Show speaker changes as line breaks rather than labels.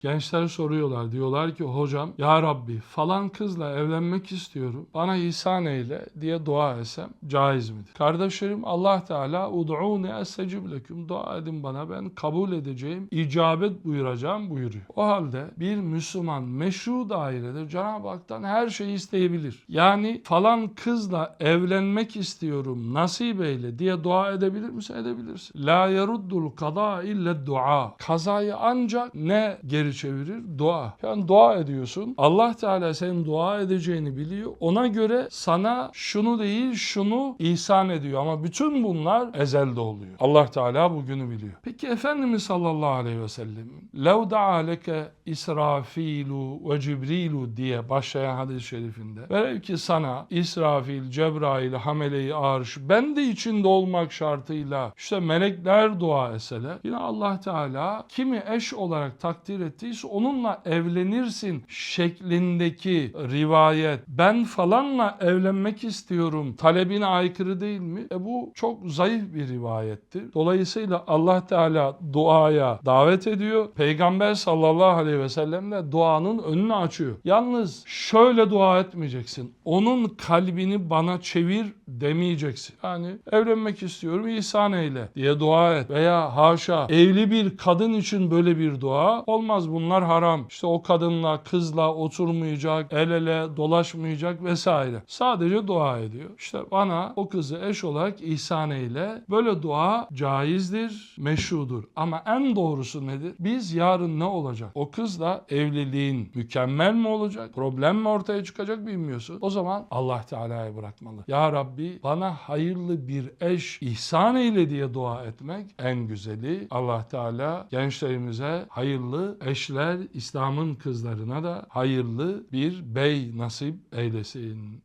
Gençler soruyorlar. Diyorlar ki hocam ya Rabbi falan kızla evlenmek istiyorum. Bana ihsan eyle diye dua etsem caiz midir? Kardeşlerim Allah Teala ud'uni estecib leküm. Dua edin bana ben kabul edeceğim. icabet buyuracağım buyuruyor. O halde bir Müslüman meşru dairede Cenab-ı Hak'tan her şeyi isteyebilir. Yani falan kızla evlenmek istiyorum nasip eyle diye dua edebilir misin? Edebilirsin. La yeruddul kada ille dua. Kazayı ancak ne geri çevirir? Dua. Yani dua ediyorsun. Allah Teala senin dua edeceğini biliyor. Ona göre sana şunu değil şunu ihsan ediyor. Ama bütün bunlar ezelde oluyor. Allah Teala bugünü biliyor. Peki Efendimiz sallallahu aleyhi ve sellem lev da'a leke İsrafilu ve Cibrilu diye başlayan hadis-i şerifinde velev ki sana İsrafil, Cebrail, Hamele-i Arş ben de içinde olmak şartıyla işte melekler dua etseler yine Allah Teala kimi eş olarak takdir ettiyse onunla evlenirsin şeklindeki rivayet ben falanla evlenmek istiyorum talebine aykırı değil mi? E bu çok zayıf bir rivayettir. Dolayısıyla Allah Teala duaya davet ediyor. Peygamber sallallahu aleyhi ve sellem de duanın önünü açıyor. Yalnız şöyle dua etmeyeceksin. Onun kalbini bana çevir demeyeceksin. Yani evlenmek istiyorum ihsan eyle diye dua et. Veya haşa evli bir kadın için böyle bir dua olmaz bunlar haram. İşte o kadınla kızla oturmayacak, el ele dolaşmayacak vesaire. Sadece dua ediyor. İşte bana o kızı eş olarak ihsan eyle. Böyle dua caizdir, meşrudur. Ama en doğrusu nedir? Biz yarın ne olacak? O kızla evliliğin mükemmel mi olacak? Problem mi ortaya çıkacak bilmiyorsun. O zaman Allah Teala'ya bırakmalı. Ya Rabbi bana hayırlı bir eş ihsan eyle diye dua etmek en güzeli. Allah Teala gençlerimize hayırlı eşler, İslam'ın kızlarına da hayırlı bir bey nasip eylesin.